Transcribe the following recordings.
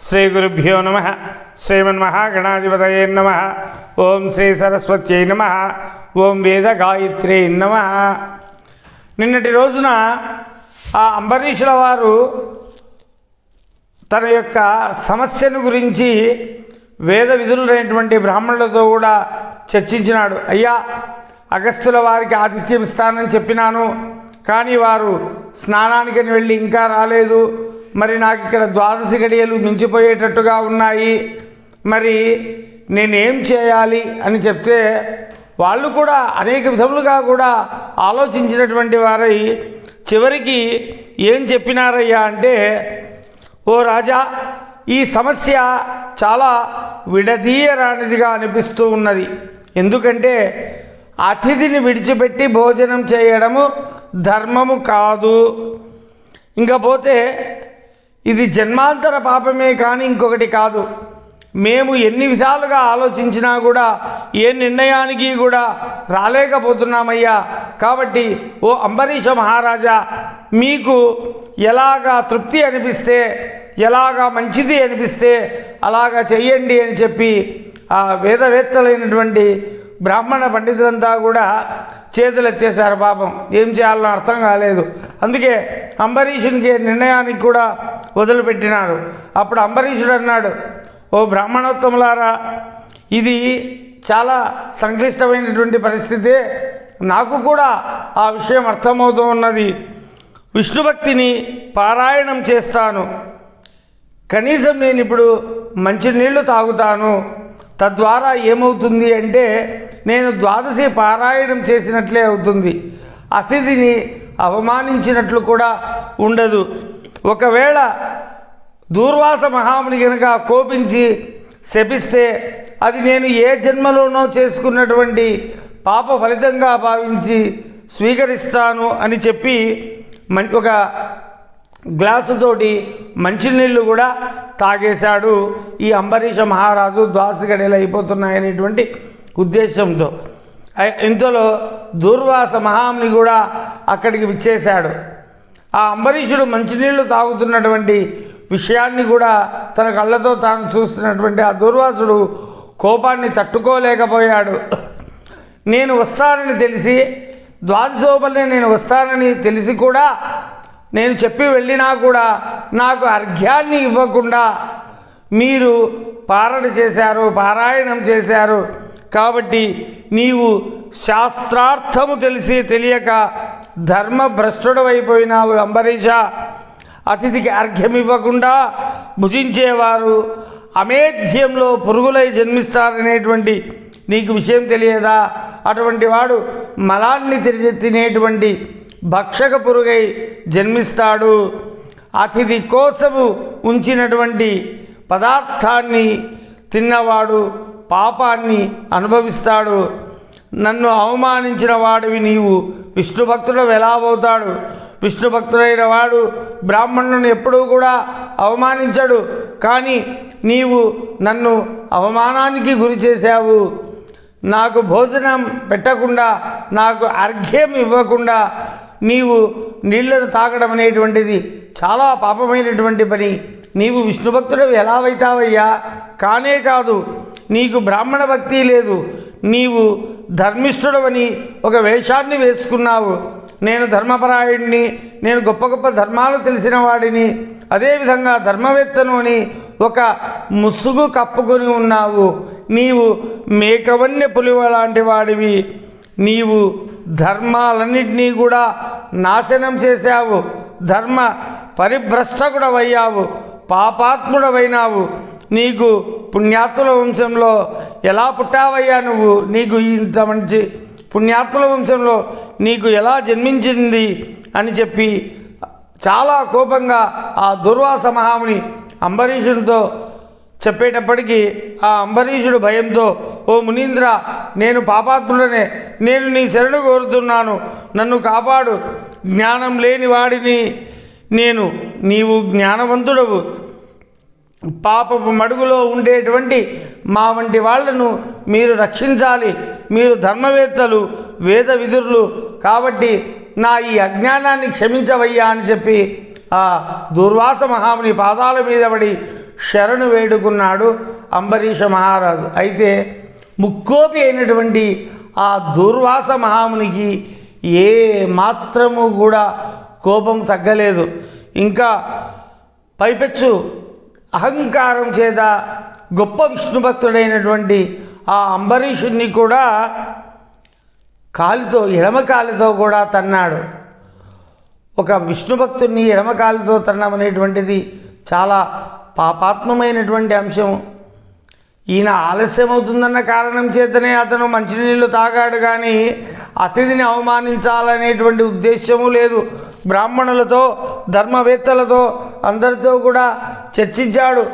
శ్రీ గురుభ్యో నమ శ్రీమన్మహాగణాధిపతయే నమ. ఓం శ్రీ సరస్వత్యై నమ. ఓం వేద గాయత్రి నమ. నిన్నటి రోజున ఆ అంబరీషుల వారు తన యొక్క సమస్యను గురించి వేద విధులైనటువంటి బ్రాహ్మణులతో కూడా చర్చించినాడు. అయ్యా అగస్తుల వారికి ఆతిథ్యం ఇస్తానని చెప్పినాను. కానీ వారు స్నానానికని వెళ్ళి ఇంకా రాలేదు. మరి నాకు ఇక్కడ ద్వాదశి గడియలు మించిపోయేటట్టుగా ఉన్నాయి. మరి నేనేం చేయాలి అని చెప్తే వాళ్ళు కూడా అనేక విధములుగా కూడా ఆలోచించినటువంటి వారై చివరికి ఏం చెప్పినారయ్యా అంటే ఓ రాజా ఈ సమస్య చాలా విడదీయరానిదిగా అనిపిస్తూ ఉన్నది. ఎందుకంటే అతిథిని విడిచిపెట్టి భోజనం చేయడము ధర్మము కాదు. ఇంకా పోతే ఇది జన్మాంతర పాపమే కానీ ఇంకొకటి కాదు. మేము ఎన్ని విధాలుగా ఆలోచించినా కూడా ఏ నిర్ణయానికి కూడా రాలేకపోతున్నామయ్యా. కాబట్టి ఓ అంబరీష మహారాజా మీకు ఎలాగా తృప్తి అనిపిస్తే ఎలాగా మంచిది అనిపిస్తే అలాగా చెయ్యండి అని చెప్పి ఆ వేదవేత్తలైనటువంటి బ్రాహ్మణ పండితులంతా కూడా చేతులెత్తేశారు పాపం. ఏం చేయాలని అర్థం కాలేదు. అందుకే అంబరీషునికి నిర్ణయానికి కూడా వదిలిపెట్టినాడు. అప్పుడు అంబరీషుడు అన్నాడు ఓ బ్రాహ్మణోత్తములారా ఇది చాలా సంక్లిష్టమైనటువంటి పరిస్థితి నాకు కూడా ఆ విషయం అర్థమవుతూ ఉన్నది. విష్ణుభక్తిని పారాయణం చేస్తాను. కనీసం నేను ఇప్పుడు మంచినీళ్ళు తాగుతాను. తద్వారా ఏమవుతుంది అంటే నేను ద్వాదశి పారాయణం చేసినట్లే అవుతుంది. అతిథిని అవమానించినట్లు కూడా ఉండదు. ఒకవేళ దూర్వాస మహాముని కనుక కోపించి శపిస్తే అది నేను ఏ జన్మలోనో చేసుకున్నటువంటి పాప ఫలితంగా భావించి స్వీకరిస్తాను అని చెప్పి మం- ఒక గ్లాసుతోటి మంచినీళ్ళు కూడా తాగేశాడు ఈ అంబరీష మహారాజు ద్వాసగడేలు అయిపోతున్నాయనేటువంటి ఉద్దేశంతో. ఇంతలో దూర్వాస మహాముని కూడా అక్కడికి విచ్చేశాడు. ఆ అంబరీషుడు మంచినీళ్ళు తాగుతున్నటువంటి విషయాన్ని కూడా తన కళ్ళతో తాను చూస్తున్నటువంటి ఆ దూర్వాసుడు కోపాన్ని తట్టుకోలేకపోయాడు. నేను వస్తానని తెలిసి ద్వాదశోపల్ని నేను వస్తానని తెలిసి కూడా నేను చెప్పి వెళ్ళినా కూడా నాకు అర్ఘ్యాన్ని ఇవ్వకుండా మీరు పారణ చేశారు పారాయణం చేశారు. కాబట్టి నీవు శాస్త్రార్థము తెలిసి తెలియక ధర్మభ్రష్టుడవైపోయినావు అంబరీష. అతిథికి అర్ఘ్యం ఇవ్వకుండా భుజించేవారు అమేధ్యంలో పురుగులై జన్మిస్తారనేటువంటి నీకు విషయం తెలియదా? అటువంటి వాడు మలాన్ని తిరిగి తినేటువంటి భక్షక పురుగై జన్మిస్తాడు. అతిథి కోసము ఉంచినటువంటి పదార్థాన్ని తిన్నవాడు పాపాన్ని అనుభవిస్తాడు. నన్ను అవమానించిన వాడివి నీవు. విష్ణు భక్తుడు ఎలా అవుతాడు? విష్ణు భక్తుడైన వాడు బ్రాహ్మణుని ఎప్పుడూ కూడా అవమానించడు. కానీ నీవు నన్ను అవమానానికి గురి చేశావు. నాకు భోజనం పెట్టకుండా నాకు అర్ఘ్యం ఇవ్వకుండా నీవు నీళ్ళను తాగడం అనేటువంటిది చాలా పాపమైనటువంటి పని. నీవు విష్ణు భక్తుడు ఎలా అవుతావయ్యా? కానే కాదు. నీకు బ్రాహ్మణ భక్తి లేదు. నీవు ధర్మిష్ఠుడవని ఒక వేషాన్ని వేసుకున్నావు. నేను ధర్మపరాయుడిని నేను గొప్ప గొప్ప ధర్మాలు తెలిసిన వాడిని. అదేవిధంగా ధర్మవేత్తను అని ఒక ముసుగు కప్పుకొని ఉన్నావు. నీవు మేకవన్య పులివ లాంటి వాడివి. నీవు ధర్మాలన్నింటినీ కూడా నాశనం చేశావు. ధర్మ పరిభ్రష్టకుడవయ్యావు పాపాత్ముడవైనావు. నీకు పుణ్యాత్ముల వంశంలో ఎలా పుట్టావయ్యా నువ్వు? నీకు ఇంత మంచి పుణ్యాత్ముల వంశంలో నీకు ఎలా జన్మించింది? అని చెప్పి చాలా కోపంగా ఆ దుర్వాస మహాముని అంబరీషునితో చెప్పేటప్పటికీ ఆ అంబరీషుడు భయంతో ఓ మునీంద్ర నేను పాపాత్ముడనే. నేను నీ శరణు కోరుతున్నాను. నన్ను కాపాడు. జ్ఞానం లేని వాడిని నేను. నీవు జ్ఞానవంతుడవు. పాపపు మడుగులో ఉండేటువంటి మా వంటి వాళ్ళను మీరు రక్షించాలి. మీరు ధర్మవేత్తలు వేద విధులు కాబట్టి నా ఈ అజ్ఞానాన్ని క్షమించవయ్యా అని చెప్పి ఆ దుర్వాస మహాముని పాదాల మీద పడి శరణు వేడుకున్నాడు అంబరీష మహారాజు. అయితే ముక్కోపి అయినటువంటి ఆ దుర్వాస మహామునికి ఏ మాత్రము కూడా కోపం తగ్గలేదు. ఇంకా పైపెచ్చు అహంకారం చేత గొప్ప విష్ణుభక్తుడైనటువంటి ఆ అంబరీషుణ్ణి కూడా కాలితో ఎడమ కాలుతో కూడా తన్నాడు. ఒక విష్ణు భక్తుడిని ఎడమ కాలితో అనేటువంటిది చాలా పాపాత్మమైనటువంటి అంశం ఈయన ఆలస్యం అవుతుందన్న కారణం చేతనే అతను మంచినీళ్ళు తాగాడు కానీ అతిథిని అవమానించాలనేటువంటి ఉద్దేశము లేదు. బ్రాహ్మణులతో ధర్మవేత్తలతో అందరితో కూడా చర్చించాడు.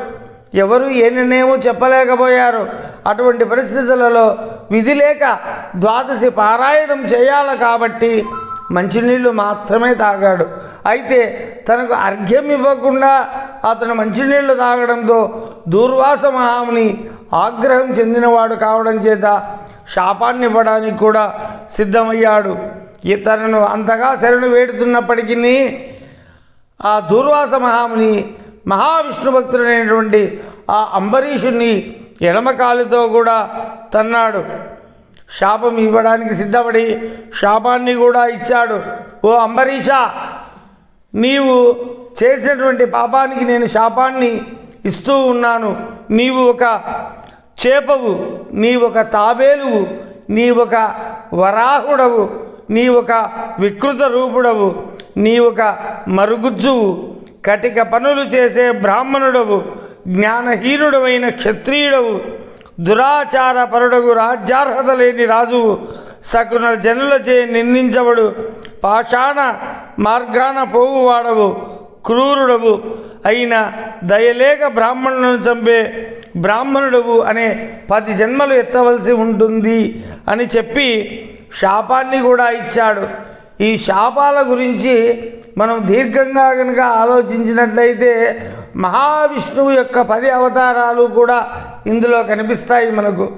ఎవరు ఏ నిర్ణయము చెప్పలేకపోయారు. అటువంటి పరిస్థితులలో విధి లేక ద్వాదశి పారాయణం చేయాలి కాబట్టి మంచినీళ్ళు మాత్రమే తాగాడు. అయితే తనకు అర్ఘ్యం ఇవ్వకుండా అతను మంచినీళ్ళు తాగడంతో దూర్వాస మహాముని ఆగ్రహం చెందినవాడు కావడం చేత శాపాన్ని ఇవ్వడానికి కూడా సిద్ధమయ్యాడు. ఈ తనను అంతగా శరణు వేడుతున్నప్పటికీ ఆ దూర్వాస మహాముని మహావిష్ణు భక్తుడైనటువంటి ఆ అంబరీషుణ్ణి ఎడమకాలితో కూడా తన్నాడు. శాపం ఇవ్వడానికి సిద్ధపడి శాపాన్ని కూడా ఇచ్చాడు. ఓ అంబరీష నీవు చేసినటువంటి పాపానికి నేను శాపాన్ని ఇస్తూ ఉన్నాను. నీవు ఒక చేపవు నీ ఒక తాబేలువు నీ ఒక వరాహుడవు. నీ ఒక వికృత రూపుడవు నీ ఒక మరుగుజ్జువు. కటిక పనులు చేసే బ్రాహ్మణుడవు జ్ఞానహీనుడవైన క్షత్రియుడవు. దురాచార పరుడగు రాజ్యార్హత లేని రాజువు సకున జనులచే నిందించబడు. పాషాణ మార్గాన పోవువాడవు క్రూరుడవు. అయిన దయలేక బ్రాహ్మణులను చంపే బ్రాహ్మణుడవు అనే పది జన్మలు ఎత్తవలసి ఉంటుంది అని చెప్పి శాపాన్ని కూడా ఇచ్చాడు. ఈ శాపాల గురించి మనం దీర్ఘంగా కనుక ఆలోచించినట్లయితే మహావిష్ణువు యొక్క పది అవతారాలు కూడా ఇందులో కనిపిస్తాయి మనకు.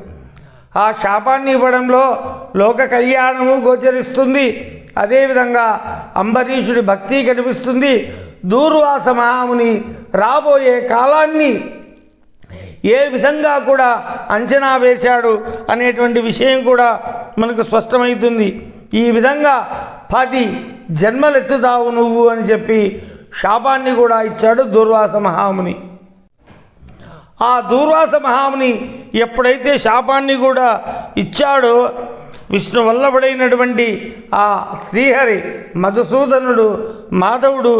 ఆ శాపాన్ని ఇవ్వడంలో లోక కళ్యాణము గోచరిస్తుంది. అదేవిధంగా అంబరీషుడి భక్తి కనిపిస్తుంది. దూర్వాస మహాముని రాబోయే కాలాన్ని ఏ విధంగా కూడా అంచనా వేశాడు అనేటువంటి విషయం కూడా మనకు స్పష్టమవుతుంది. ఈ విధంగా పది జన్మలెత్తుతావు నువ్వు అని చెప్పి శాపాన్ని కూడా ఇచ్చాడు దూర్వాస మహాముని. ఆ దూర్వాస మహాముని ఎప్పుడైతే శాపాన్ని కూడా ఇచ్చాడో విష్ణు వల్లభుడైనటువంటి ఆ శ్రీహరి మధుసూదనుడు మాధవుడు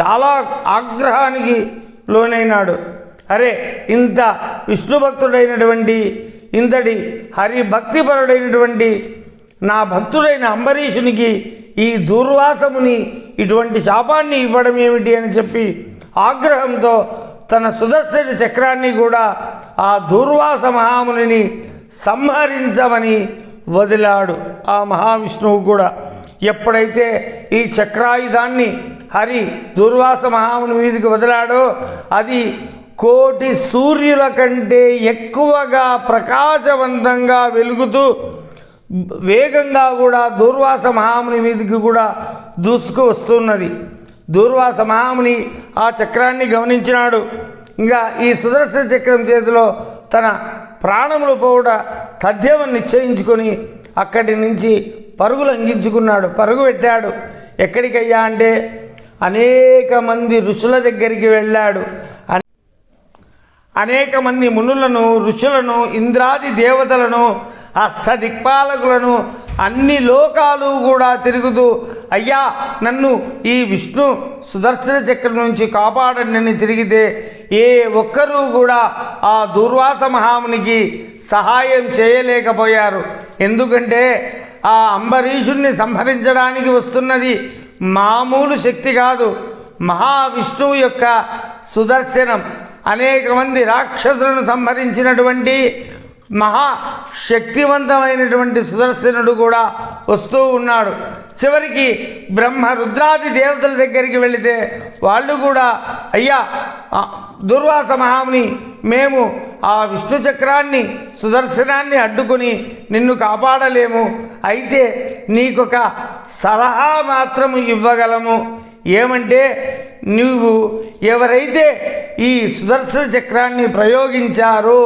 చాలా ఆగ్రహానికి లోనైనాడు. అరే ఇంత విష్ణు భక్తుడైనటువంటి ఇంతటి హరి భక్తిపరుడైనటువంటి నా భక్తుడైన అంబరీషునికి ఈ దూర్వాసముని ఇటువంటి శాపాన్ని ఇవ్వడం ఏమిటి అని చెప్పి ఆగ్రహంతో తన సుదర్శన చక్రాన్ని కూడా ఆ దూర్వాస మహామునిని సంహరించమని వదిలాడు ఆ మహావిష్ణువు కూడా. ఎప్పుడైతే ఈ చక్రాయుధాన్ని హరి దుర్వాస మహాముని మీదకి వదిలాడో అది కోటి సూర్యుల కంటే ఎక్కువగా ప్రకాశవంతంగా వెలుగుతూ వేగంగా కూడా దూర్వాస మహాముని మీదకి కూడా దూసుకు వస్తున్నది. దూర్వాస మహాముని ఆ చక్రాన్ని గమనించినాడు. ఇంకా ఈ సుదర్శన చక్రం చేతిలో తన ప్రాణములు పోవుట తథ్యమని నిశ్చయించుకొని అక్కడి నుంచి పరుగులు అంగించుకున్నాడు పరుగు పెట్టాడు. ఎక్కడికయ్యా అంటే అనేక మంది ఋషుల దగ్గరికి వెళ్ళాడు. అనేక మంది మునులను ఋషులను ఇంద్రాది దేవతలను అష్టదిక్పాలకులను అన్ని లోకాలు కూడా తిరుగుతూ అయ్యా నన్ను ఈ విష్ణు సుదర్శన చక్రం నుంచి కాపాడండి అని తిరిగితే ఏ ఒక్కరూ కూడా ఆ దుర్వాస మహామునికి సహాయం చేయలేకపోయారు. ఎందుకంటే ఆ అంబరీషుణ్ణి సంహరించడానికి వస్తున్నది మామూలు శక్తి కాదు. మహావిష్ణువు యొక్క సుదర్శనం. అనేక మంది రాక్షసులను సంహరించినటువంటి మహా శక్తివంతమైనటువంటి సుదర్శనుడు కూడా వస్తూ ఉన్నాడు. చివరికి బ్రహ్మ రుద్రాది దేవతల దగ్గరికి వెళితే వాళ్ళు కూడా అయ్యా దుర్వాస మహాముని మేము ఆ విష్ణు చక్రాన్ని సుదర్శనాన్ని అడ్డుకుని నిన్ను కాపాడలేము. అయితే నీకొక సలహా మాత్రము ఇవ్వగలము. ఏమంటే నువ్వు ఎవరైతే ఈ సుదర్శన చక్రాన్ని ప్రయోగించారో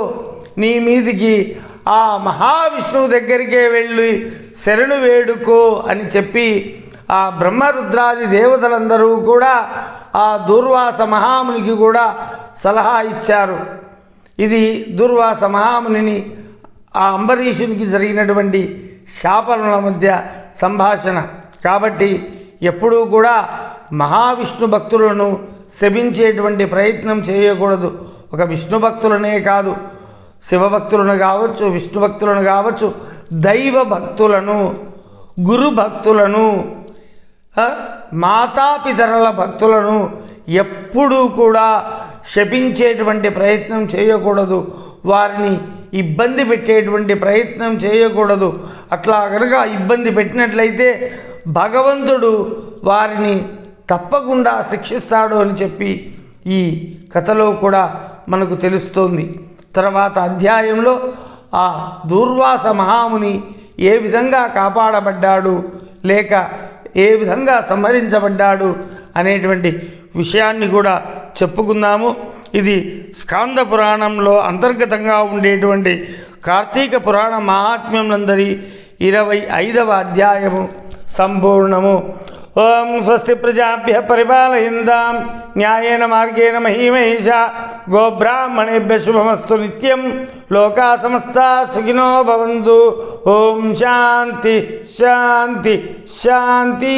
నీ మీదికి ఆ మహావిష్ణువు దగ్గరికే వెళ్ళి శరణు వేడుకో అని చెప్పి ఆ బ్రహ్మరుద్రాది దేవతలందరూ కూడా ఆ దూర్వాస మహామునికి కూడా సలహా ఇచ్చారు. ఇది దుర్వాస మహామునిని ఆ అంబరీషునికి జరిగినటువంటి శాపనల మధ్య సంభాషణ. కాబట్టి ఎప్పుడూ కూడా మహావిష్ణు భక్తులను శపించేటువంటి ప్రయత్నం చేయకూడదు. ఒక విష్ణు భక్తులనే కాదు శివభక్తులను కావచ్చు విష్ణు భక్తులను కావచ్చు దైవ భక్తులను గురు భక్తులను మాతాపితరుల భక్తులను ఎప్పుడూ కూడా శపించేటువంటి ప్రయత్నం చేయకూడదు. వారిని ఇబ్బంది పెట్టేటువంటి ప్రయత్నం చేయకూడదు. అట్లా కనుక ఇబ్బంది పెట్టినట్లయితే భగవంతుడు వారిని తప్పకుండా శిక్షిస్తాడు అని చెప్పి ఈ కథలో కూడా మనకు తెలుస్తోంది. తర్వాత అధ్యాయంలో ఆ దూర్వాస మహాముని ఏ విధంగా కాపాడబడ్డాడు లేక ఏ విధంగా సంహరించబడ్డాడు అనేటువంటి విషయాన్ని కూడా చెప్పుకుందాము. ఇది స్కాంద పురాణంలో అంతర్గతంగా ఉండేటువంటి కార్తీక పురాణ మహాత్మ్యం నందరి ఇరవై ఐదవ అధ్యాయము సంపూర్ణము. ఓం స్వస్తి ప్రజాభ్య పరిపాలయందాం. న్యాయేన మార్గేణ మహీమహేష గోబ్రాహ్మణేభ్య శుభమస్తు నిత్యం. లోకా సమస్త సుఖినో భవంతు. ఓం శాంతి శాంతి శాంతి.